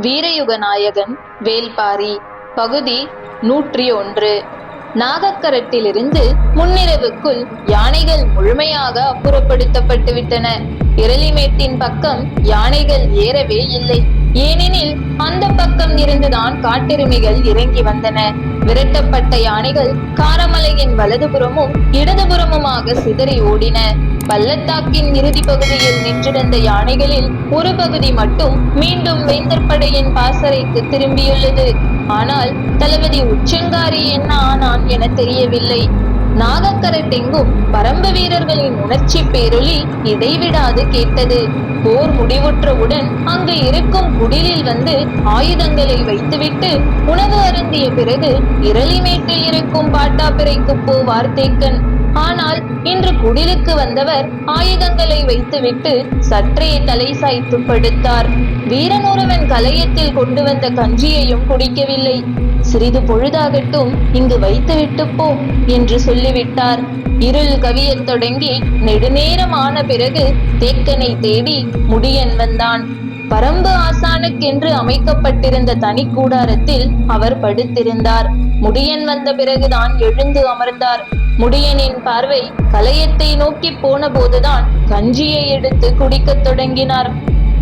வீரயுக நாயகன் வேல்பாரி பகுதி நூற்றி ஒன்று நாகக்கரட்டிலிருந்து முன்னிரவுக்குள் யானைகள் முழுமையாக அப்புறப்படுத்தப்பட்டு விட்டன இரளிமேட்டின் பக்கம் யானைகள் ஏறவே இல்லை. ஏனெனில் அந்த பக்கம் இருந்துதான் காட்டெருமைகள் இறங்கி வந்தன. விரட்டப்பட்ட யானைகள் காரமலையின் வலதுபுறமும் இடதுபுறமுமாக சிதறி ஓடின. பள்ளத்தாக்கின் இறுதி பகுதியில் நின்றிருந்த யானைகளில் ஒரு பகுதி மட்டும் மீண்டும் வேந்தர் படையின் பாசறைக்கு திரும்பியுள்ளது. ஆனால் தளபதி உச்சங்காரி என்ன ஆனான் என தெரியவில்லை. நாகக்கரட்டெங்கும் பரம்பு வீரர்களின் உணர்ச்சி பேரொலி இடைவிடாது கேட்டது. போர் முடிவுற்றவுடன் அங்கு இருக்கும் குடிலில் வந்து ஆயுதங்களை வைத்துவிட்டு உணவு அருந்திய பிறகு இரளிமேட்டில் இருக்கும் பாட்டாப்பிரைக்கு போ வார்த்தேக்கன். ஆனால் இன்று குடிலுக்கு வந்தவர் ஆயுதங்களை வைத்துவிட்டு சற்றே தலை சாய்த்து படுத்தார். வீரன் ஒருவன் கலையத்தில் கொண்டு வந்த கஞ்சியையும் குடிக்கவில்லை. சிறிது பொழுதாகட்டும் இங்கு வைத்துவிட்டு போ என்று சொல்லிவிட்டார். இருள் கவியத் தொடங்கி நெடுநேரம் ஆன பிறகு தேக்கனை தேடி முடியன் வந்தான். பரம்பு ஆசானுக்கென்று அமைக்கப்பட்டிருந்த தனி கூடாரத்தில் அவர் படுத்திருந்தார். முடியன் வந்த பிறகுதான் எழுந்து அமர்ந்தார். முடியனின் பார்வை கலையத்தை நோக்கி போன போதுதான் கஞ்சியை எடுத்து குடிக்கத் தொடங்கினார்.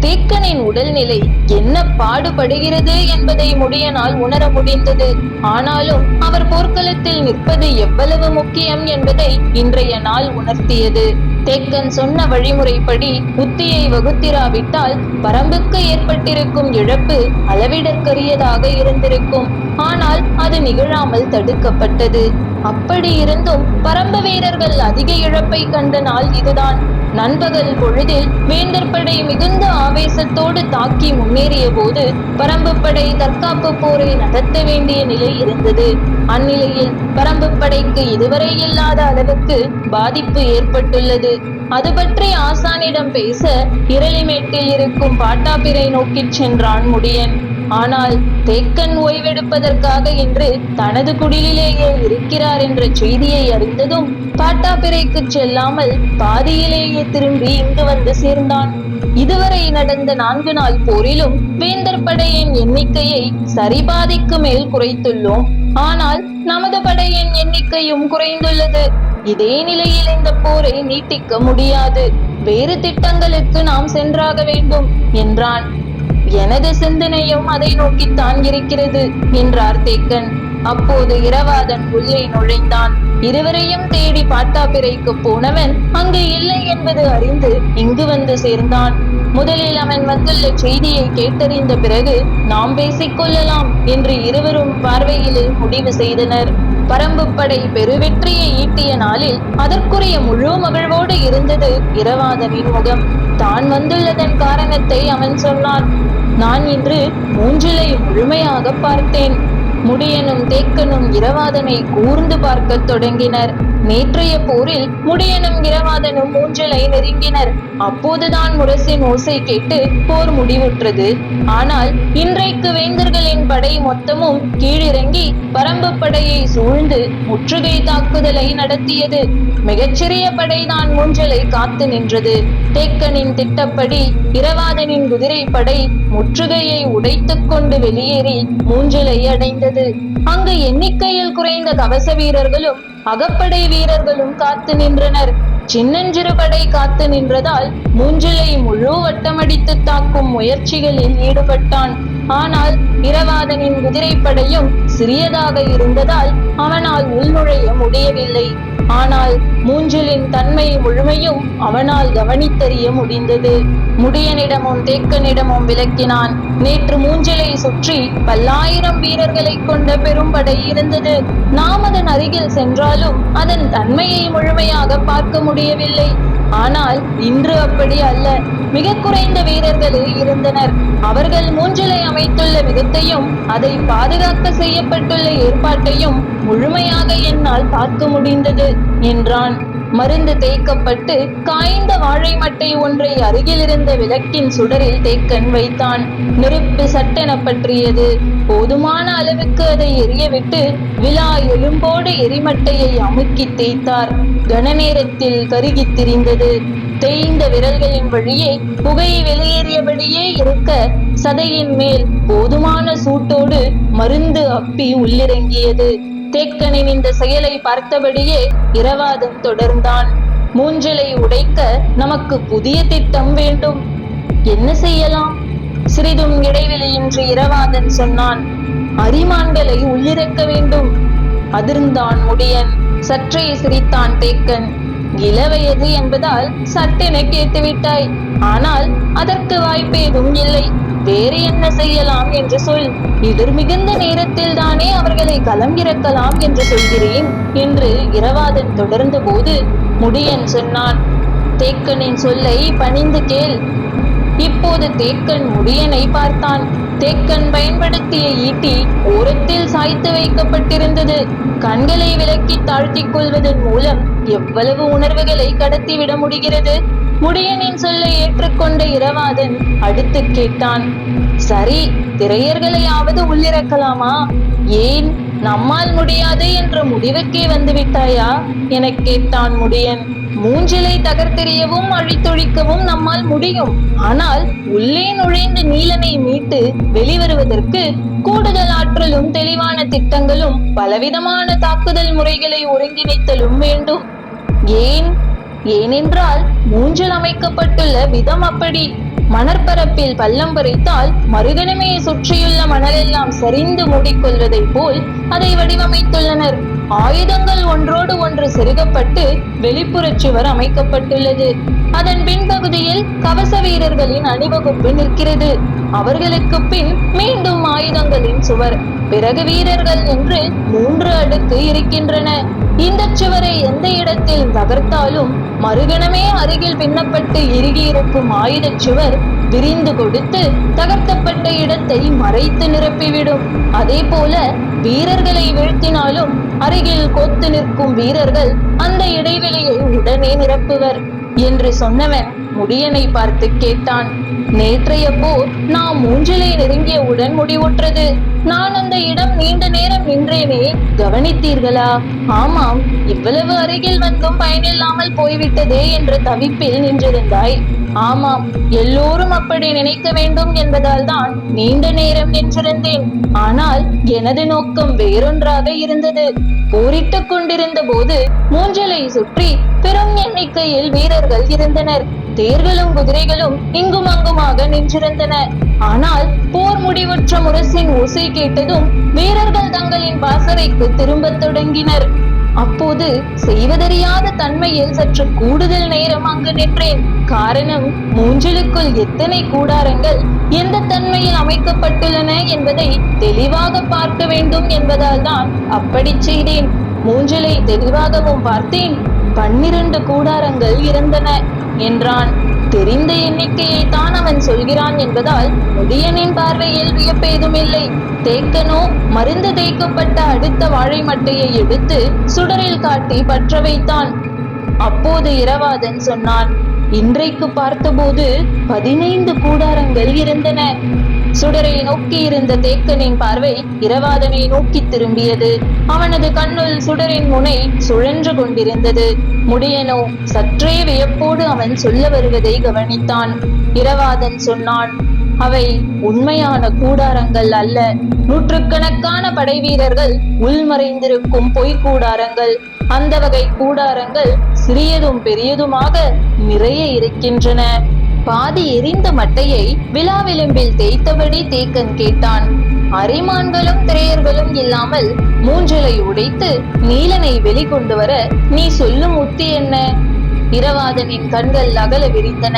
தேக்கனின் உடல்நிலை என்ன பாடுபடுகிறது என்பதை முடியனால் உணர முடிந்தது. ஆனாலும் அவர் போர்க்களத்தில் நிற்பது எவ்வளவு முக்கியம் என்பதை இன்றைய நாள் உணர்த்தியது. தேக்கன் சொன்ன வழிமுறைப்படி புத்தியை வகுத்திராவிட்டால் பரம்புக்கு ஏற்பட்டிருக்கும் இழப்பு அளவிடற்கரியதாக இருந்திருக்கும். ஆனால் அது நிகழாமல் தடுக்கப்பட்டது. அப்படி இருந்தும் பரம்பு வீரர்கள் அதிக இழப்பை கண்ட நாள் இதுதான். நண்பகல் பொழுதில் வேந்தர் படை மிகுந்த ஆவேசத்தோடு தாக்கி முன்னேறிய போது பரம்பு படை தற்காப்பு போரை நடத்த வேண்டிய நிலை இருந்தது. அந்நிலையில் பரம்பு படைக்கு இதுவரை இல்லாத அளவுக்கு பாதிப்பு ஏற்பட்டுள்ளது. அது பற்றி ஆசானிடம் பேச இரளிமேட்டில் இருக்கும் பாட்டாபிரை நோக்கிச் சென்றான் முடியன். ஆனால் தேக்கன் ஓய்வெடுப்பதற்காக இன்று தனது குடிலிலேயே இருக்கிறார் என்ற செய்தியை அறிந்ததும் பாட்டாப்பிரைக்கு செல்லாமல் பாதியிலேயே திரும்பி இங்கு வந்து சேர்ந்தான். இதுவரை நடந்த நான்கு நாள் போரிலும் வேந்தர் படையின் எண்ணிக்கையை சரிபாதிக்கு மேல் குறைத்துள்ளோம். ஆனால் நமது படையின் எண்ணிக்கையும் குறைந்துள்ளது. இதே நிலையில் இந்த போரை நீட்டிக்க முடியாது. வேறு திட்டங்களுக்கு நாம் சென்றாக வேண்டும் என்றான். எனது சிந்தனையும் அதை நோக்கித்தான் இருக்கிறது என்றார் தேக்கன். அப்போது இரவாதன் உள்ளே நுழைந்தான். இருவரையும் தேடி பாட்டாப்பிரைக்கு போனவன் அங்கு இல்லை என்பது அறிந்து இங்கு வந்து சேர்ந்தான். முதலில் அவன் வந்துள்ள செய்தியை கேட்டறிந்த பிறகு நாம் பேசிக் கொள்ளலாம் என்று இருவரும் பார்வையிலே முடிவு செய்தனர். பரம்பு படை பெருவெற்றியை ஈட்டிய நாளில் அதற்குரிய முழு மகிழ்வோடு இருந்தது இரவாதனின் முகம். தான் வந்துள்ளதன் காரணத்தை அவன் சொன்னான். நான் இன்று மூஞ்சிலை முழுமையாக பார்த்தேன். முடியனும் தேக்கனும் இரவாதனை கூர்ந்து பார்க்கத் தொடங்கினர். நேற்றைய போரில் முடியனும் இரவாதனும் ஊஞ்சலை நெருங்கினர். அப்போதுதான் முரசின் ஓசை கேட்டு போர் முடிவுற்றது. ஆனால் இன்றைக்கு வேந்தர்களின் படை மொத்தமும் கீழிறங்கி பரம்பு படையை சூழ்ந்து முற்றுகை தாக்குதலை நடத்தியது. மிகச்சிறிய படைதான் மூஞ்சலை காத்து நின்றது. தேக்கனின் திட்டப்படி இரவாதனின் குதிரை படை முற்றுகையை உடைத்துக் கொண்டு வெளியேறி மூஞ்சலை அடைந்தது. அங்கு எண்ணிக்கையில் குறைந்த கவச வீரர்களும் அகப்படை வீரர்களும் காத்து நின்றனர். சின்னஞ்சிறு படை காத்து நின்றதால் மூஞ்சிலை முழு வட்டமடித்து தாக்கும் முயற்சிகளில் ஈடுபட்டான். ஆனால் இரவாதனின் குதிரைப்படையும் சிறியதாக இருந்ததால் அவனால் உள்நுழைய முடியவில்லை. ஆனால் மூஞ்சிலின் தன்மை முழுமையும் அவனால் கவனித்தறிய முடிந்தது. முடியனிடமும் தேக்கனிடமும் விளக்கினான். நேற்று மூஞ்சிலை சுற்றி பல்லாயிரம் வீரர்களை கொண்ட பெரும்படை இருந்தது. நாம் அதன் அருகில் சென்றாலும் அதன் தன்மையை முழுமையாக பார்க்க முடியவில்லை. ஆனால் இன்று அப்படி அல்ல. மிக குறைந்த வீரர்களே இருந்தனர். அவர்கள் மூஞ்சிலை அமைத்துள்ள விதத்தையும் அதை பாதுகாக்க செய்யப்பட்டுள்ள ஏற்பாட்டையும் முழுமையாக என்னால் பார்க்க முடிந்தது என்றான். மருந்து தேய்க்கப்பட்டு காய்ந்த வாழை மட்டை ஒன்றை அருகில் இருந்த விளக்கின் சுடரில் தேக்கன் வைத்தான். நெருப்பு சட்டென பற்றியது. போதுமான அளவுக்கு அதை எரியவிட்டு விழா எலும்போடு எரிமட்டையை அமுக்கி தேய்த்தார். கன நேரத்தில் கருகித் திரிந்தது. தேய்ந்த விரல்களின் வழியே புகை வெளியேறியபடியே இருக்க சதையின் மேல் போதுமான சூட்டோடு மருந்து அப்பி உள்ளிறங்கியது. தேக்கனின் இந்த செயலை பார்த்தபடியே இரவாதம் தொடர்ந்தான். மூஞ்சலை உடைக்க நமக்கு புதிய திட்டம் வேண்டும். என்ன செய்யலாம்? சிறிதும் இடைவெளியின்றி இரவாதன் சொன்னான். அரிமான்களை உள்ளிறக்க வேண்டும். அதிர்ந்தான் முடியன். சற்றே சிரித்தான் தேக்கன். இளவயது என்பதால் சட்டென கேட்டுவிட்டாய். ஆனால் அதற்கு வாய்ப்பேதும் இல்லை. வேறு என்ன செய்யலாம் என்று சொல். எதிர் மிகுந்த நேரத்தில் தானே அவர்களை களம் இறக்கலாம் என்று சொல்கிறேன் என்று இரவாதன் தொடர்ந்த போது முடியன் சொன்னான். தேக்கனின் சொல்லை பணிந்து கேள். இப்போது தேக்கன் முடியனை பார்த்தான். தேக்கன் பயன்படுத்திய ஈட்டி ஓரத்தில் சாய்த்து வைக்கப்பட்டிருந்தது. கண்களை விலக்கி தாழ்த்திக் கொள்வதன் மூலம் எவ்வளவு உணர்வுகளை கடத்திவிட முடிகிறது? முடியனின் சொல்லை ஏற்றுக்கொண்ட இரவாதன் அடுத்து கேட்டான் சரி திரையர்களையாவது உள்ளிறக்கலாமா? ஏன் நம்மால் முடியாது என்ற முடிவுக்கே வந்துவிட்டாயா? எனக்கே தான் கேட்டான் முடியன். மூஞ்சிலை தகர்த்தெறியவும் அழித்தொழிக்கவும் நம்மால் முடியும். ஆனால் உள்ளே நுழைந்து நீலனை மீட்டு வெளிவருவதற்கு கூடுதல் ஆற்றலும் தெளிவான திட்டங்களும் பலவிதமான தாக்குதல் முறைகளை ஒருங்கிணைத்தலும் வேண்டும். ஏன்? ஏனென்றால் மூஞ்சில் அமைக்கப்பட்டுள்ள விதம் அப்படி. மணற்பரப்பில் பள்ளம் பறித்தால் மறுகணமே சுற்றியுள்ள மணலெல்லாம் சரிந்து மூடிக்கொள்வதைப் போல் அதை வடிவமைத்துள்ளனர். ஆயுதங்கள் ஒன்றோடு ஒன்று செருகப்பட்டு வெளிப்புறச் சுவர் அமைக்கப்பட்டுள்ளது. அதன் பின்பகுதியில் கவச வீரர்களின் அணிவகுப்பு நிற்கிறது. அவர்களுக்கு பின் மீண்டும் ஆயுதங்களின் சுவர் பிறகு வீரர்கள் என்று மூன்று அடுக்கு இருக்கின்றன. இந்த சுவரை எந்த இடத்தில் தகர்த்தாலும் மறுகணமே அருகில் பின்னப்பட்டு இறுகியிருக்கும் ஆயுத சுவர் விரிந்து கொடுத்து தகர்த்தப்பட்ட இடத்தை மறைத்து நிரப்பிவிடும். அதே போல வீரர்களை வீழ்த்தினாலும் அருகில் கொத்து நிற்கும் வீரர்கள் அந்த இடைவெளியை உடனே நிரப்புவர் என்று சொன்னவன் முடியனை பார்த்து கேட்டான். நேற்றைய போர் நாம் மூஞ்சிலை நெருங்கியவுடன் முடிவுற்றது. நான் அந்த இடம் நீண்ட நேரம் நின்றேனே கவனித்தீர்களா? ஆமாம் இவ்வளவு அருகில் வந்தும் பயனில்லாமல் போய்விட்டதே என்ற தவிப்பில் நின்றிருந்தாய். ஆமாம் எல்லோரும் அப்படி நினைக்க வேண்டும் என்பதால் தான் நீண்ட நேரம் நின்றிருந்தேன். ஆனால் எனது நோக்கம் வேறொன்றாக இருந்தது. போரிட்டுக் கொண்டிருந்த போது மூஞ்சலை சுற்றி பெரும் எண்ணிக்கையில் வீரர்கள் இருந்தனர். தேர்களும் குதிரைகளும் இங்கும் அங்குமாக நின்றிருந்தன. ஆனால் போர் முடிவுற்ற முரசின் ஓசை கேட்டதும் வீரர்கள் தங்களின் பாசறைக்கு திரும்பத் தொடங்கினர். அப்போது செய்வதறியாத தன்மையில் சற்று கூடுதல் நேரம் அங்கு நின்றேன். காரணம் மூஞ்சலுக்குள் எத்தனை கூடாரங்கள் எந்த தன்மையில் அமைக்கப்பட்டுள்ளன என்பதை தெளிவாக பார்க்க வேண்டும் என்பதால் தான் அப்படி செய்தேன். மூஞ்சலை தெளிவாகவும் பார்த்தேன். பன்னிரண்டு கூடாரங்கள் இருந்தன என்றான். தெரிந்த எண்ணிக்கையை தான் அவன் சொல்கிறான் என்பதால் முடியனின் பார்வையில் வியப்பேதுமில்லை தேக்கனோ மருந்து தேய்க்கப்பட்ட அடுத்த வாழை மட்டையை எடுத்து சுடரில் காட்டி பற்ற வைத்தான். அப்போது இரவாதன் சொன்னான் இன்றைக்கு பார்த்தபோது பதினைந்து கூடாரங்கள் இருந்தன. சுடரை நோக்கி இருந்த தேக்கனின் பார்வை இரவாதனை நோக்கி திரும்பியது. அவனது கண்ணுள் சுடரின் முனை சுழன்று கொண்டிருந்தது. முடியனோ சற்றே வியப்போடு அவன் சொல்ல வருவதை கவனித்தான். இரவாதன் சொன்னான் அவை உண்மையான கூடாரங்கள் அல்ல. நூற்றுக்கணக்கான படை வீரர்கள் உள்மறைந்திருக்கும் பொய் கூடாரங்கள். அந்த வகை கூடாரங்கள் சிறியதும் பெரியதுமாக நிறைய இருக்கின்றன. பாதி எரிந்த மட்டையை விழா விளிம்பில் தேய்த்தபடி தேக்கன் கேட்டான். அரைமான்களும் திரையர்களும் இல்லாமல் மூஞ்சலை உடைத்து நீலனை வெளிக்கொண்டு வர நீ சொல்லும் உத்தி என்ன? இரவாதனின் கண்கள் அகல விரிந்தன.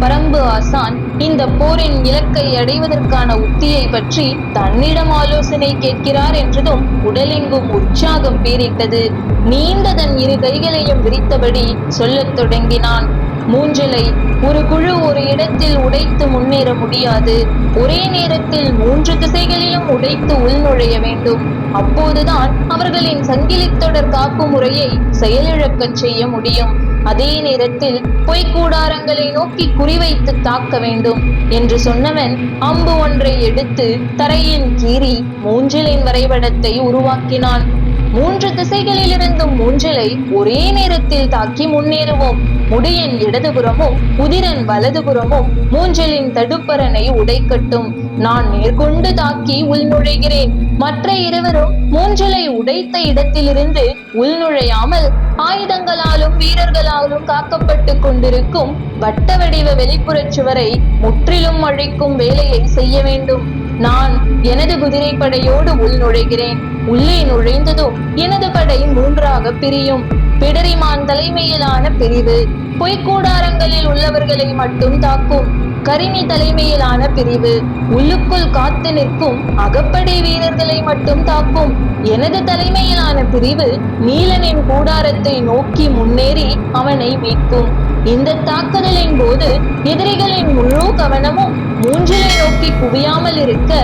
பரம்பு ஆசான் இந்த போரின் இலக்கை அடைவதற்கான உத்தியை பற்றி தன்னிடம் ஆலோசனை கேட்கிறார் என்றதும் உடலெங்கும் உற்சாகம் பீரிட்டது நீண்டதன் இரு கைகளையும் விரித்தபடி சொல்லத் தொடங்கினான். மூஞ்சலை ஒரு குழு ஒரு இடத்தில் உடைத்து முன்னேற முடியாது. ஒரே நேரத்தில் மூன்று திசைகளிலும் உடைத்து உள்நுழைய வேண்டும். அப்போதுதான் அவர்களின் சங்கிலித்தொடர் காக்கும் முறையை செயலிழக்கச் செய்ய முடியும். அதே நேரத்தில் பொய்க்கூடாரங்களை நோக்கி குறிவைத்து தாக்க வேண்டும் என்று சொன்னவன் அம்பு ஒன்றை எடுத்து தரையில் கீறி மூஞ்சிலின் வரைபடத்தை உருவாக்கினான். மூன்று திசைகளிலிருந்தும் மூன்றிலை ஒரே நேரத்தில் தாக்கி முன்னேறுவோம். முடியன் இடதுபுறமும் உதிரன் வலதுபுறமும் மூஞ்சலின் தடுப்பரனை உடைக்கட்டும். நான் நேர்கொண்டு தாக்கி உள்நுழைகிறேன். மற்ற இருவரும் மூஞ்சலை உடைத்த இடத்திலிருந்து உள்நுழையாமல் ஆயுதங்களாலும் வீரர்களாலும் காக்கப்பட்டு கொண்டிருக்கும் வட்ட வடிவ வெளிப்புறச் சுவரை முற்றிலும் அழிக்கும் வேலையை செய்ய வேண்டும். நான் எனது குதிரைப்படையோடு உள் நுழைகிறேன் உள்ளே நுழைந்ததும் எனது படை மூன்றாக பிரியும். பிடரிமான் தலைமையிலான பிரிவு. பொய்க்கூடாரங்களில் உள்ளவர்களை மட்டும் தாக்கும் கரிமி தலைமையிலான பிரிவு. உள்ளுக்குள் காத்து நிற்கும் அகப்படை வீரர்களை மட்டும் தாக்கும் எனது தலைமையிலான பிரிவு நீலனின் கூடாரத்தை நோக்கி முன்னேறி அவனை மீட்கும். இந்த தாக்குதலின் போது எதிரிகளின் முழு கவனமும் மூஞ்சிலை நோக்கி குவியாமல் இருக்க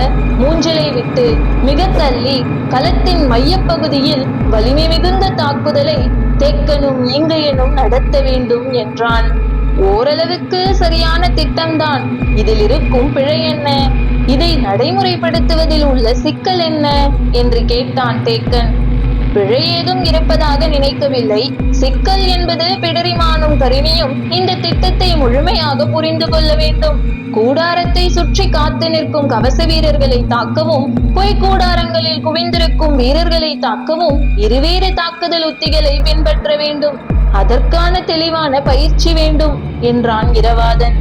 மூஞ்சிலை விட்டு மிக தள்ளி களத்தின் மையப்பகுதியில் வலிமை மிகுந்த தாக்குதலை தெக்கனும் இங்கையனும் நடத்த வேண்டும் என்றான். ஓரளவுக்கு சரியான திட்டம்தான். இதில் இருக்கும் பிழை என்ன? இதை நடைமுறைப்படுத்துவதில் உள்ள சிக்கல் என்ன? என்று கேட்டான் தேக்கன். பிழை ஏதும் இருப்பதாக நினைக்கவில்லை. சிக்கல் என்பது பிடரிமானும் கருணியும் இந்த திட்டத்தை முழுமையாக புரிந்து கொள்ள வேண்டும். கூடாரத்தை சுற்றி காத்து நிற்கும் கவச வீரர்களை தாக்கவும் பொய் கூடாரங்களில் குவிந்திருக்கும் வீரர்களை தாக்கவும் இருவேறு தாக்குதல் உத்திகளை பின்பற்ற வேண்டும். அதற்கான தெளிவான பயிற்சி வேண்டும் என்றான் இரவாதன்.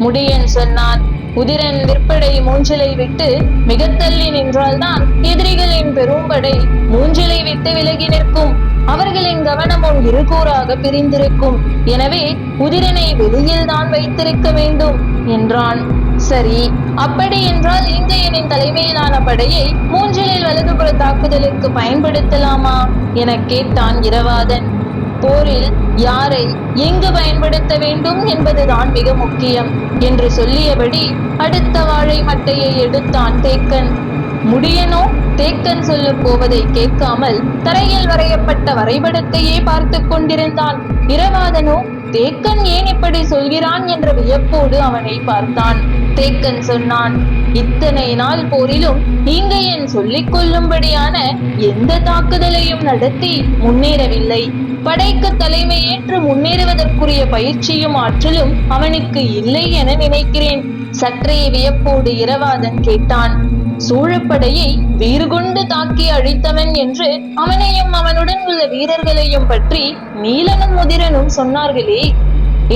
முடியன் சொன்னான் உதிரன் விற்படை மூஞ்சிலை விட்டு மிகத்தள்ளி நின்றால்தான் எதிரிகளின் பெரும்படை மூஞ்சிலை விட்டு விலகி நிற்கும். அவர்களின் கவனமும் இருகூறாக பிரிந்திருக்கும். எனவே உதிரனை வெளியில் தான் வைத்திருக்க வேண்டும் என்றான். சரி அப்படி என்றால் இந்தியனின் தலைமையிலான படையை மூஞ்சிலில் வலதுபுற தாக்குதலுக்கு பயன்படுத்தலாமா? என கேட்டான் இரவாதன். போரில் யாரை எங்கு பயன்படுத்த வேண்டும் என்பதுதான் மிக முக்கியம் என்று சொல்லியபடி அடுத்த வாழை மட்டையை எடுத்தான் தேக்கன். முடியனோ? தேக்கன் சொல்ல போவதை கேட்காமல் தரையில் வரையப்பட்ட வரைபடத்தையே பார்த்து கொண்டிருந்தான். இரவாதனோ? தேக்கன் ஏன் இப்படி சொல்கிறான் என்ற வியப்போடு அவனை பார்த்தான். தேக்கன் சொன்னான் இத்தனை நாள் போரிலும் என் சொல்லிக் கொள்ளும்படியான எந்த தாக்குதலையும் நடத்தி முன்னேறவில்லை. படைக்கு தலைமையேற்று முன்னேறுவதற்குரிய பயிற்சியும் ஆற்றலும் அவனுக்கு இல்லை என நினைக்கிறேன். சற்றே வியப்போடு இரவாதன் கேட்டான் சூழப்படையை வீறு கொண்டு தாக்கி அழித்தவன் என்று அவனையும் அவனுடன் உள்ள வீரர்களையும் பற்றி நீலனும் முதிரனும் சொன்னார்களே.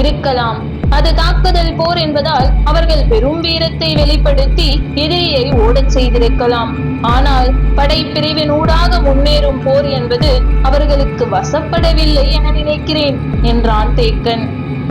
இருக்கலாம். அது தாக்குதல் போர் என்பதால் அவர்கள் பெரும் வீரத்தை வெளிப்படுத்தி எதிரியை ஓடச் செய்திருக்கலாம். ஆனால் படைப்பிரிவின் ஊடாக முன்னேறும் போர் என்பது அவர்களுக்கு வசப்படவில்லை என நினைக்கிறேன் என்றான் தேக்கன்.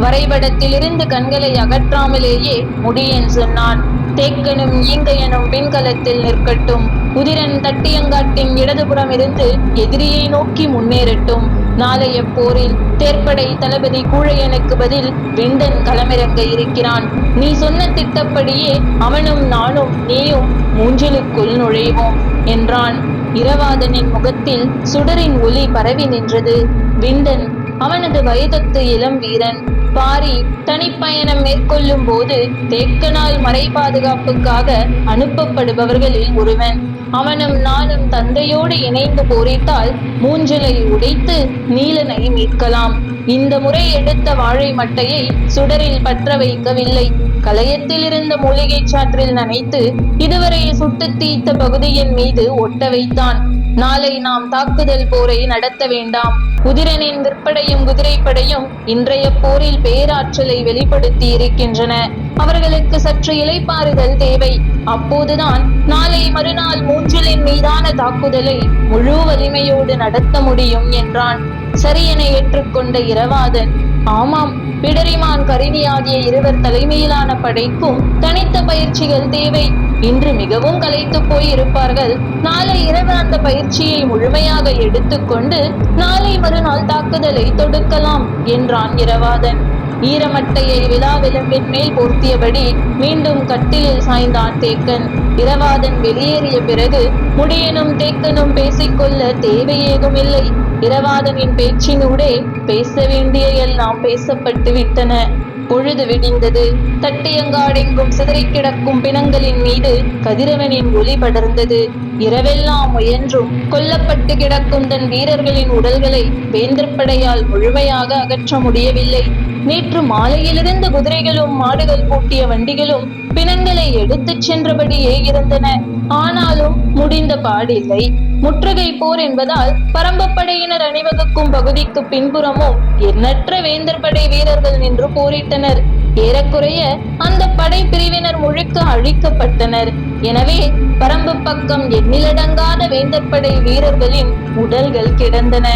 வரைபடத்திலிருந்து கண்களை அகற்றாமலேயே முடியன் சொன்னான். தேக்கனும் ஈங்கையனும் பின்கலத்தில் நிற்கட்டும். உதிரன் தட்டியங்காட்டின் இடதுபுறம் இருந்து எதிரியை நோக்கி முன்னேறட்டும். நாளைய போரில் தேர்ப்படை தளபதி கூழையனுக்கு பதில் வெண்டன் களமிறங்க இருக்கிறான். நீ சொன்ன திட்டப்படியே அவனும் நானும் நீயும் மூஞ்சிலுக்குள் நுழைவோம் என்றான். இரவாதனின் முகத்தில் சுடரின் ஒளி பரவி நின்றது. விண்டன் அவனது வயதத்து இளம் வீரன் பாரி தனிப்பயணம் மேற்கொள்ளும் போது தேக்கனால் மறை பாதுகாப்புக்காக அனுப்பப்படுபவர்களில் ஒருவன். அவனும் நானும் தந்தையோடு இணைந்து போரிட்டால் மூஞ்சலை உடைத்து நீலனை மீட்கலாம் இந்த முறை எடுத்த வாழை மட்டையை சுடரில் பற்ற வைக்கவில்லை. கலையத்தில் இருந்த மூலிகை சாற்றில் நனைத்து இதுவரை சுட்டு தீத்த பகுதியின் மீது ஒட்ட வைத்தான். நாளை நாம் தாக்குதல் போரை நடத்த வேண்டாம். குதிரனின் விற்படையும் குதிரைப்படையும் இன்றைய போரில் பேராற்றலை வெளிப்படுத்தி இருக்கின்றன. அவர்களுக்கு சற்று இலைப்பாறுதல் தேவை. அப்போதுதான் நாளை மறுநாள் மூஞ்சலின் மீதான தாக்குதலை முழு வலிமையோடு நடத்த முடியும் என்றான். சரியென ஏற்றுக்கொண்ட இரவாதன் ஆமாம் பிடரிமான் கருவியாகிய ஆகிய இருவர் தலைமையிலான படைக்கும் தனித்த பயிற்சிகள் தேவை. இன்று மிகவும் கலைத்து போய் இருப்பார்கள் நாளை இரவு அந்த பயிற்சியை முழுமையாக எடுத்துக்கொண்டு நாளை மறுநாள் தாக்குதலை தொடுக்கலாம் என்றான் இரவாதன். ஈரமட்டையை விழா விளம்பின் மேல் பொருத்தியபடி மீண்டும் கட்டிலில் சாய்ந்தான் தேக்கன். இரவாதன் வெளியேறிய பிறகு முடியனும் தேக்கனும் பேசிக்கொள்ள தேவையேதுமில்லை இரவாதனின் பேச்சினூடே பேச வேண்டிய எல்லாம் பேசப்பட்டு விட்டன. பொழுது விடிந்தது. தட்டியங்காடெங்கும் சிதறிக் கிடக்கும் பிணங்களின் மீது கதிரவனின் ஒளி படர்ந்தது. இரவெல்லாம் முயன்றும் கொல்லப்பட்டு கிடக்கும் தன் வீரர்களின் உடல்களை வேந்தர் படையால் முழுமையாக அகற்ற முடியவில்லை. நேற்று மாலையிலிருந்து குதிரைகளும் மாடுகள் பூட்டிய வண்டிகளும் பிணங்களை எடுத்துச் சென்றபடியே இருந்தன. ஆனாலும் முடிந்த பாடில்லை. முற்றுகை போர் என்பதால் பரம்பப்படையினர் அணிவகுக்கும் பகுதிக்கு பின்புறமும் எண்ணற்ற வேந்தர் படை வீரர்கள் நின்று போரிட்டனர். ஏறக்குறைய அந்த படை பிரிவினர் முழுக்க அழிக்கப்பட்டனர். எனவே பரம்பு பக்கம் எண்ணிலடங்காத வேந்தர் படை வீரர்களின் உடல்கள் கிடந்தன.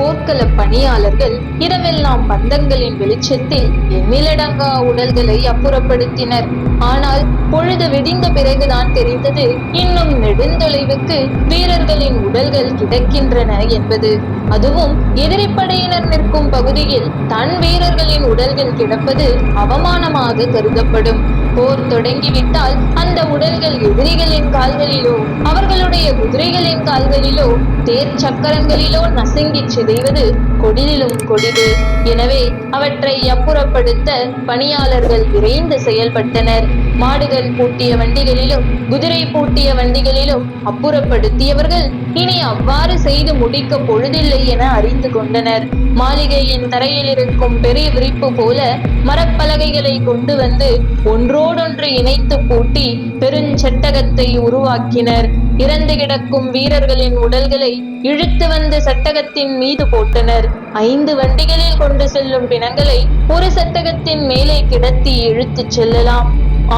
போர்க்கள பணியாளர்கள் இரவெல்லாம் பந்தங்களின் வெளிச்சத்தில் எண்ணிலடங்கா உடல்களை அப்புறப்படுத்தினர். ஆனால் பொழுது விடிந்த பிறகுதான் தெரிந்தது இன்னும் நெடுந்தொலைவுக்கு வீரர்களின் உடல்கள் கிடக்கின்றன என்பது. அதுவும் எதிரிப்படையினர் நிற்கும் பகுதியில் தன் வீரர்களின் உடல்கள் கிடப்பது அவமானமாக கருதப்படும். போர் தொடங்கிவிட்டால் அந்த உடல்கள் எதிரிகளின் கால்களிலோ அவர்களுடைய குதிரைகளின் கால்களிலோ தேர் சக்கரங்களிலோ நசுங்கிச் சிதைவது கொடிதிலும் கொடிது. எனவே அவற்றை அப்புறப்படுத்த பணியாளர்கள் விரைந்து செயல்பட்டனர். மாடுகள் பூட்டிய வண்டிகளிலும் குதிரை பூட்டிய வண்டிகளிலும் அப்புறப்படுத்தியவர்கள் இனி அவ்வாறு செய்து முடிக்க பொழுதில்லை என அறிந்து கொண்டனர். மாளிகையின் தரையில் இருக்கும் பெரிய விரிப்பு போல மரப்பலகைகளை கொண்டு வந்து ஒன்றோடொன்று இணைத்து பூட்டி பெருஞ்சட்டகத்தை உருவாக்கினர். இறந்து கிடக்கும் வீரர்களின் உடல்களை இழுத்து வந்து சட்டகத்தின் மீது போட்டனர். ஐந்து வண்டிகளில் கொண்டு செல்லும் பிணங்களை ஒரு சட்டகத்தின் மேலே கிடத்தி இழுத்துச் செல்லலாம்.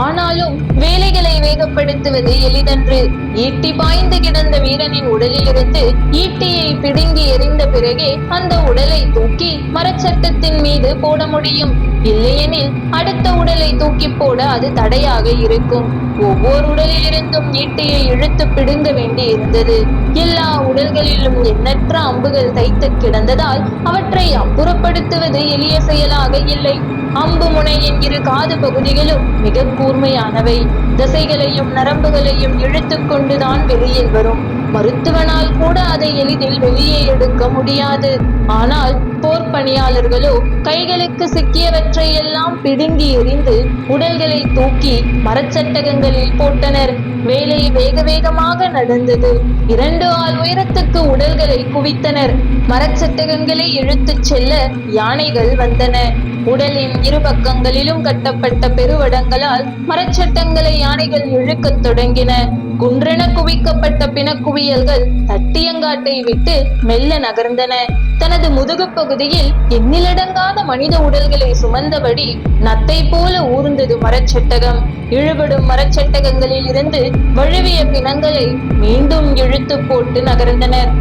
ஆனாலும் வேலைகளை வேகப்படுத்துவது எளிதன்று. ஈட்டி பாய்ந்து கிடந்த வீரனின் உடலிலிருந்து ஈட்டியை பிடுங்கி எறிந்த பிறகே அந்த உடலை தூக்கி மரச்சட்டத்தின் மீது போட முடியும். இல்லையெனில் அடுத்த உடலை தூக்கி போட அது தடையாக இருக்கும். ஒவ்வொரு உடலிலிருந்தும் ஈட்டியை இழுத்து பிடுங்க வேண்டி இருந்தது எல்லா உடல்களிலும் எண்ணற்ற அம்புகள் தைத்து கிடந்ததால் அவற்றை அப்புறப்படுத்துவது எளிய செயலாக இல்லை. அம்பு முனையின் இரு காது பகுதிகளும் மிக கூர்மையானவை. தசைகளையும் நரம்புகளையும் இழுத்துக்கொண்டுதான் வெளியில் வரும். மருத்துவனால் கூட அதை எளிதில் வெளியே எடுக்க முடியாது. ஆனால் போர் பணியாளர்களோ கைகளுக்கு சிக்கியவற்றை எல்லாம் பிடுங்கி எறிந்து உடல்களை தூக்கி மரச்சட்டகங்களில் போட்டனர். வேலை வேக வேகமாக நடந்தது. இரண்டு ஆள் உயரத்துக்கு உடல்களை குவித்தனர். மரச்சட்டகங்களை இழுத்துச் செல்ல யானைகள் வந்தன. உடலின் இரு பக்கங்களிலும் கட்டப்பட்ட பெருவடங்களால் மரச்சட்டங்களை யானைகள் இழுக்கத் தொடங்கின. குன்றென குவிக்கப்பட்ட பிணக்குவியல்கள் தட்டியங்காட்டை விட்டு மெல்ல நகர்ந்தன. தனது முதுகு பகுதியில் எண்ணிலடங்காத மனித உடல்களை சுமந்தபடி நத்தை போல ஊர்ந்தது மரச்சட்டகம். இழுபடும் மரச்சட்டகங்களில் இருந்து வழுவிய பிணங்களை மீண்டும் இழுத்து போட்டு நகர்ந்தனர்.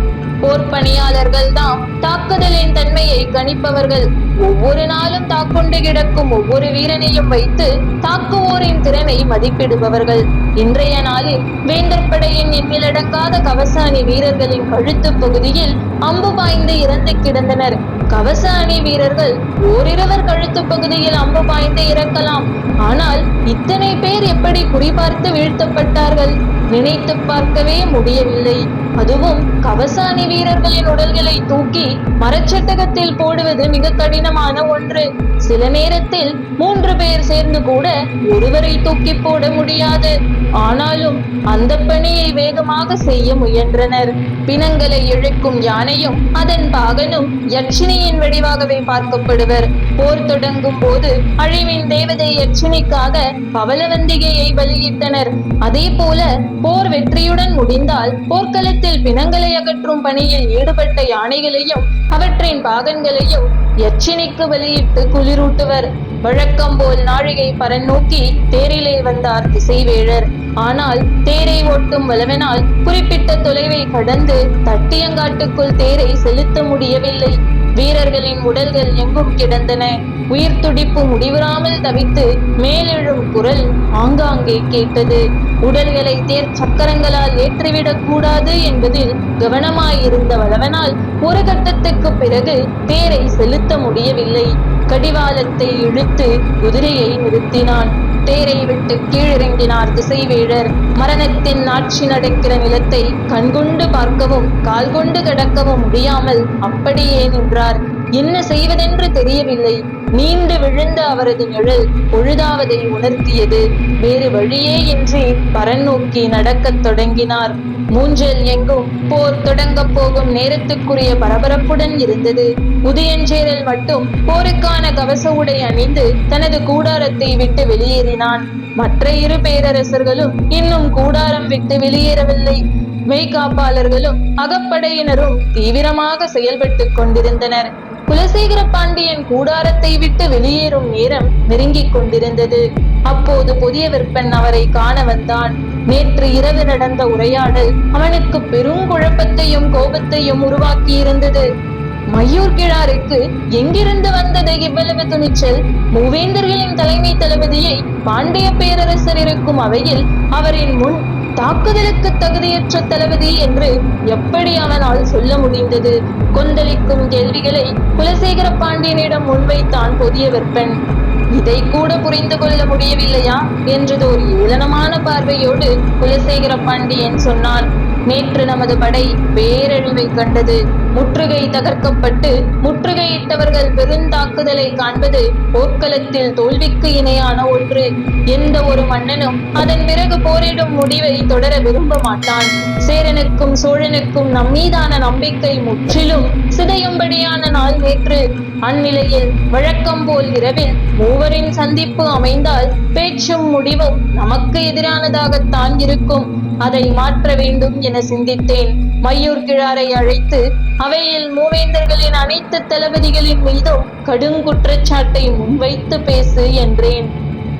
போர் பணியாளர்கள் தான் தாக்குதலின் தன்மையை கணிப்பவர்கள். ஒவ்வொரு நாளும் தாக்குண்டு கிடக்கும் ஒவ்வொரு வீரனையும் வைத்து தாக்குவோரின் திறனை மதிப்பிடுபவர்கள். இன்றைய நாளில் வேந்தர் படையின் எண்ணிலடங்காத கவச அணி வீரர்களின் கழுத்து பகுதியில் அம்பு பாய்ந்து இறந்து கிடந்தனர். கவச அணி வீரர்கள் ஓரிரவர் கழுத்து பகுதியில் அம்பு பாய்ந்து இறக்கலாம். ஆனால் இத்தனை பேர் எப்படி குறிபார்த்து வீழ்த்தப்பட்டார்கள்? நினைத்து பார்க்கவே முடியவில்லை. அதுவும் கவசாணி வீரர்களின் உடல்களை தூக்கி மரச்சட்டகத்தில் போடுவது மிக கடினமான ஒன்று. சில நேரத்தில் மூன்று பேர் சேர்ந்து கூட ஒருவரை தூக்கி போட முடியாது. ஆனாலும் அந்த பணியை வேகமாக செய்ய முயன்றனர். பிணங்களை இழுக்கும் யானையும் அதன் பாகனும் யட்சினியின் வடிவாகவே பார்க்கப்படுவர். போர் தொடங்கும் போது அழிவின் தேவதை யட்சினிக்காக பவளவந்திகையை பலியிட்டனர். அதே போல போர் வெற்றியுடன் முடிந்தால் போர்க்களத்தில் பிணங்களை அகற்றும் பணியில் ஈடுபட்ட யானைகளையும் அவற்றின் பாகன்களையும் யட்சினிக்கு வெளியிட்டு குளிரூட்டுவர். வழக்கம் போல் நாழிகை பரன் நோக்கி தேரிலே வந்தார் திசைவேழர். ஆனால் தேரை ஓட்டும் வளவனால் குறிப்பிட்ட தொலைவை கடந்து தட்டியங்காட்டுக்குள் தேரை செலுத்த முடியவில்லை. வீரர்களின் உடல்கள் எங்கும் கிடந்தன. உயிர் துடிப்பு முடிவுறாமல் தவித்து மேலெழும் குரல் ஆங்காங்கே கேட்டது. உடல்களை தேர் சக்கரங்களால் ஏற்றிவிடக் கூடாது என்பதில் கவனமாயிருந்த வளவனால் ஒரு கட்டத்துக்கு பிறகு தேரை செலுத்த முடியவில்லை. கடிவாளத்தை இழுத்து குதிரையை நிறுத்தினான். தேரை விட்டு கீழிறங்கினார் திசைவேழர். மரணத்தின் ஆட்சி நடக்கிற நிலத்தை கண்கொண்டு பார்க்கவும் கால் கொண்டு கடக்கவும் முடியாமல் அப்படியே நின்றார். என்ன செய்வதென்று தெரியவில்லை. நீண்டு விழுந்த அவரது நிழல் பொழுதாவதை உணர்த்தியது. வேறு வழியே இன்றி பரன் நோக்கி நடக்கத் தொடங்கினார். மூஞ்சல் எங்கும் போர் தொடங்கப் போகும் நேரத்துக்குரிய பரபரப்புடன் இருந்தது. உதயஞ்சேரல் மட்டும் போருக்கான கவச உடை அணிந்து தனது கூடாரத்தை விட்டு வெளியேறினான். மற்ற இரு பேரரசர்களும் இன்னும் கூடாரம் விட்டு வெளியேறவில்லை. மெய்காப்பாளர்களும் அகப்படையினரும் தீவிரமாக செயல்பட்டுக் கொண்டிருந்தனர். குலசேகர பாண்டியன் கூடாரத்தை விட்டு வெளியேறும் நேரம் நெருங்கிக் கொண்டிருந்தது. அப்போது புதிய விற்பன் அவரை காண வந்தான். நேற்று இரவு நடந்த உரையாடல் அவனுக்கு பெரும் குழப்பத்தையும் கோபத்தையும் உருவாக்கியிருந்தது. மையூர் கிழாருக்கு எங்கிருந்து வந்தது இவ்வளவு துணிச்சல்? மூவேந்தர்களின் தலைமை தளபதியை பாண்டிய பேரரசர் இருக்கும் அவையில் அவரின் முன் தாக்குதலுக்கு தகுதியற்ற தளபதி என்று எப்படி அவனால் சொல்ல முடிந்தது? கொந்தளிக்கும் கேள்விகளை குலசேகர பாண்டியனிடம் முன்வைத்தான் புதிய வெப்பன் இதை கூட புரிந்து கொள்ள முடியவில்லையா? என்றது ஒரு ஏளனமான பார்வையோடு குலசேகர பாண்டியன் சொன்னான். நேற்று நமது படை பேரழிவை கண்டது. முற்றுகை தகர்க்கப்பட்டு முற்றுகையிட்டவர்கள் பெருந்தாக்குதலை காண்பது போர்க்களத்தில் தோல்விக்கு இணையான ஒன்று. எந்த ஒரு மன்னனும் அதன் பிறகு போரிடும் முடிவை தொடர விரும்ப மாட்டான். சேரனுக்கும் சோழனுக்கும் நம்மீதான நம்பிக்கை முற்றிலும் சிதையும்படியான நாள் நேற்று. அந்நிலையில் வழக்கம் போல் இரவில் மூவரின் சந்திப்பு அமைந்தால் பேச்சும் முடிவும் நமக்கு எதிரானதாகத்தான் இருக்கும். அதை மாற்ற வேண்டும் என சிந்தித்தேன். மையூர் கிழாரை அழைத்து அவையில் மூவேந்தர்களின் அனைத்து தளபதிகளின் மீதும் கடுங்குற்றச்சாட்டை முன்வைத்து பேசு என்றேன்.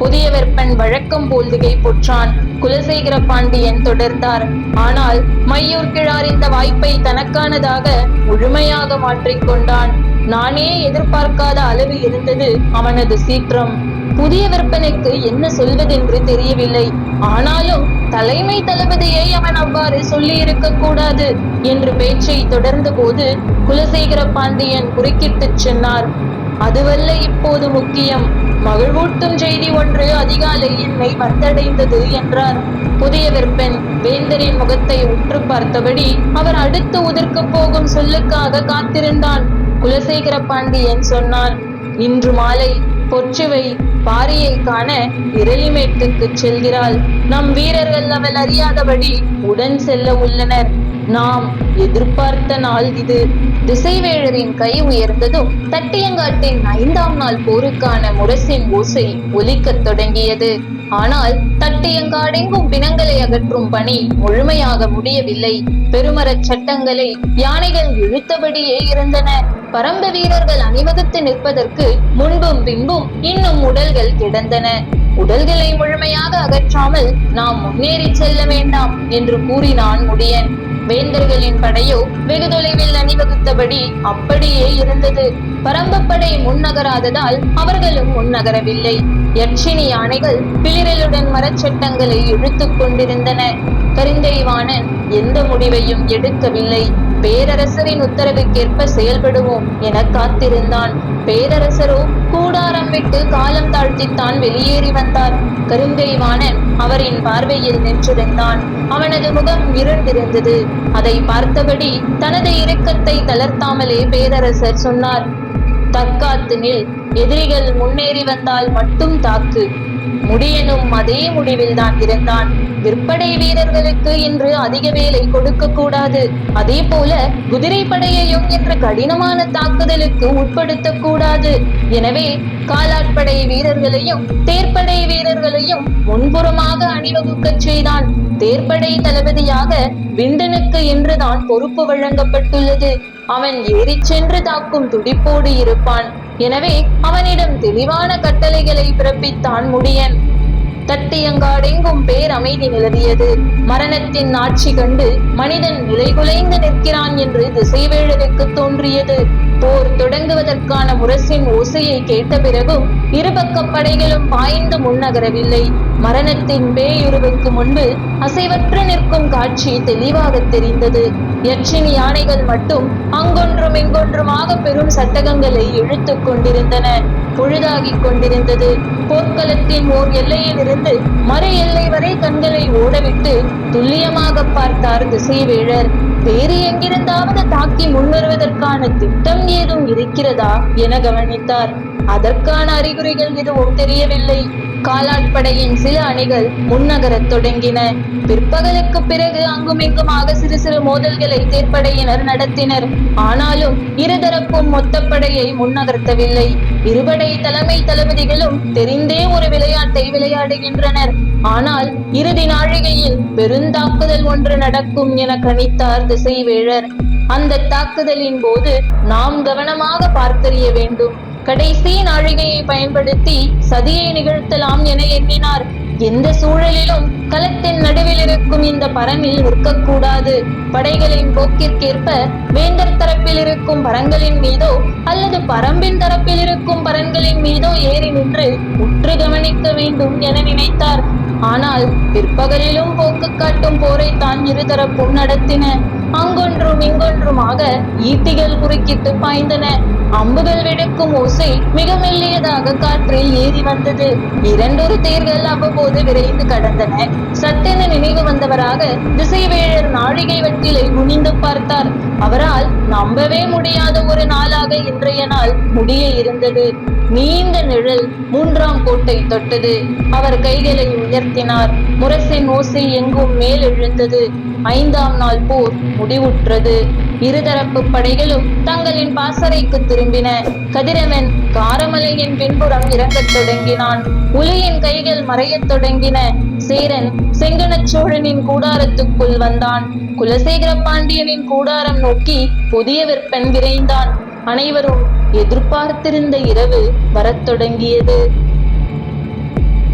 புதிய வெப்பன் வழக்கம் போல் பொற்றான். குலசேகர பாண்டியன் தொடர்ந்தார். ஆனால் மையூர் கிழார் இந்த வாய்ப்பை தனக்கானதாக முழுமையாக மாற்றிக்கொண்டான் நானே எதிர்பார்க்காத அளவு இருந்தது அவனது சீற்றம். புதிய விற்பனைக்கு என்ன சொல்வதென்று தெரியவில்லை. ஆனாலும் தலைமை தளபதியை அவன் அவ்வாறு சொல்லி இருக்க கூடாது என்று பேச்சை தொடர்ந்த போது குலசேகர பாண்டியன் குறுக்கிட்டு சென்றார். அதுவல்ல இப்போது முக்கியம். மகிழ்வூட்டும் செய்தி ஒன்று அதிகாலை என்னை வந்தடைந்தது என்றார். புதிய விற்பன் வேந்தரின் முகத்தை உற்று பார்த்தபடி அவர் அடுத்து உதிர்க்கப் போகும் சொல்லுக்காக காத்திருந்தான். குலசேகர பாண்டியன் சொன்னான் இன்று மாலை பொற்றுவை பாரியை காண இரளிமேட்டுக்கு செல்கிறாள். நம் வீரர்கள் அவள் அறியாதபடி உடன் செல்ல உள்ளனர். நாம் எதிர்பார்த்த நாள் இது. திசைவேழரின் கை உயர்ந்ததும் தட்டியங்காட்டின் ஐந்தாம் நாள் போருக்கான முரசின் ஓசை ஒலிக்கத் தொடங்கியது. ஆனால் தட்டியங்காடெங்கும் பிணங்களை அகற்றும் பணி முழுமையாக முடியவில்லை. பெருமரச் சட்டங்களை யானைகள் இழுத்தபடியே இருந்தன. பரம்ப வீரர்கள் அணிவகுத்து நிற்பதற்கு முன்பும் பின்பும் இன்னும் உடல்கள் கிடந்தன. உடல்களை முழுமையாக அகற்றாமல் நாம் முன்னேறி செல்ல வேண்டாம் என்று கூறினான் முடியன். வேந்தர்களின் படையோ வெகு தொலைவில் அணிவகுத்தபடி அப்படியே இருந்தது. பரம்பப்படை முன்னகராததால் அவர்களும் முன்னகரவில்லை. யட்சினி யானைகள் பிளிரலுடன் மரச்சட்டங்களை இழுத்துக் கொண்டிருந்தன. கரிந்தைவாணன் எந்த முடிவையும் எடுக்கவில்லை. பேரரசரின் உத்தரவுக்கேற்ப செயல்படுவோம் என காத்திருந்தான். பேரரசரோ கூடாரம் விட்டு காலம் தாழ்த்தித்தான் வெளியேறி வந்தார். கருங்கைவானன் அவரின் பார்வையில் நின்றிருந்தான். அவனது முகம் இருந்திருந்தது அதை பார்த்தபடி தனது இறக்கத்தை தளர்த்தாமலே பேரரசர் சொன்னார். தற்காத்து நில். எதிரிகள் முன்னேறி வந்தால் மட்டும் தாக்கு. முடியனும் அதே முடிவில் தான் இருந்தான் விற்படை வீரர்களுக்கு இன்று அதிக வேலை கொடுக்க கூடாது. அதே போல குதிரைப்படையையும் இன்று கடினமான தாக்குதலுக்கு உட்படுத்த கூடாது. எனவே காலாட்படை வீரர்களையும் தேர்ப்படை வீரர்களையும் முன்புறமாக அணிவகுக்கச் செய்தான். தேர்ப்படை தளபதியாக விண்டனுக்கு இன்றுதான் பொறுப்பு வழங்கப்பட்டுள்ளது. அவன் ஏறிச் சென்று தாக்கும் துடிப்போடு இருப்பான். எனவே அவனிடம் தெளிவான கட்டளைகளை பிறப்பித்தான் முடியன். தட்டியங்காடெங்கும் பேர் அமைதி நிலவியது. மரணத்தின் ஆட்சி கண்டு மனிதன் நிலைகுலைந்து நிற்கிறான் என்று திசைவேழருக்கு தோன்றியது. போர் தொடங்குவதற்கான முரசின் ஓசையை கேட்ட பிறகும் இருபக்க படைகளும் பாய்ந்து முன்னகரவில்லை. மரணத்தின் பேயுருவுக்கு முன்பு அசைவற்று நிற்கும் காட்சி தெளிவாக தெரிந்தது. யட்சினி யானைகள் மட்டும் அங்கொன்றும் இங்கொன்றுமாக பெரும் சட்டகங்களை இழுத்துக் கொண்டிருந்தன. பொழுதாகிக் கொண்டிருந்தது. போர்க்களத்தின் ஓர் எல்லையிலிருந்து மறு எல்லை வரை கண்களை ஓடவிட்டு துல்லியமாக பார்த்தார் திசைவேழர் வேறு எங்கிருந்தாவது தாக்கி முன்வருவதற்கான திட்டம் ஏதும் இருக்கிறதா? என கவனித்தார். அதற்கான அறிகுறிகள் எதுவும் தெரியவில்லை. காலாட்படையின் சில அணிகள் முன்னகரத் தொடங்கின. பிற்பகலுக்கு பிறகு அங்குமிங்குமாக சிறு சிறு மோதல்களை தேர்ப்படையினர் நடத்தினர். ஆனாலும் இருதரப்பும் மொத்தப்படையை முன்னகர்த்தவில்லை. இருபடை தலைமை தளபதிகளும் தெரிந்தே ஒரு விளையாட்டை விளையாடுகின்றனர். ஆனால் இறுதி நாழிகையில் பெருந்தாக்குதல் ஒன்று நடக்கும் என கணித்தார் திசைவேழர். அந்த தாக்குதலின் போது நாம் கவனமாக பார்த்தறிய வேண்டும். கடைசி நாழிகையை பயன்படுத்தி சதியை நிகழ்த்தலாம் என எண்ணினார். எந்த சூழலிலும் களத்தின் நடுவில் இருக்கும் இந்த பரனில் நிற்கக்கூடாது. படைகளின் போக்கிற்கேற்ப வேந்தர் தரப்பில் இருக்கும் பரங்களின் மீதோ அல்லது பரம்பின் தரப்பில் இருக்கும் பரன்களின் மீதோ ஏறி நின்று உற்று கவனிக்க வேண்டும் என நினைத்தார். ஆனால் பிற்பகலிலும் போக்கு காட்டும் போரை தான் இருதரப்பும் நடத்தின அங்கொன்றும் இங்கொன்றுமாக ஈட்டிகள் குறுக்கிட்டு பாய்ந்தன. அம்புகள் வெடிக்கும் ஓசை மிக மெல்லியதாக காற்றில் ஏறி வந்தது. இரண்டொரு தேர்கள் அவ்வப்போது விரைந்து கடந்தன. சட்டென நினைவு வந்தவராக திசைவேழர் நாழிகை வட்டிலை குனிந்து பார்த்தார். அவரால் நம்பவே முடியாத ஒரு நாளாக இன்றைய நாள் முடிய இருந்தது. நீண்ட நிழல் மூன்றாம் கோட்டை தொட்டது. அவர் கைகளை உயர்த்தினார். முரசின் ஓசை எங்கும் மேல் எழுந்தது ஐந்தாம் நாள் போர் முடிவுற்றது. இருதரப்பு படைகளும் தங்களின் பாசறைக்கு திரும்பின. கதிரவன் காரமலையின் பின்புறம் இறங்கத் தொடங்கினான். உலியின் கைகள் மறையத் தொடங்கின. சேரன் செங்கனச் சோழனின் கூடாரத்துக்குள் வந்தான். குலசேகர பாண்டியனின் கூடாரம் நோக்கி புதிய விற்பன் விரைந்தான். அனைவரும் எதிர்பார்த்திருந்த இரவு வரத் தொடங்கியது.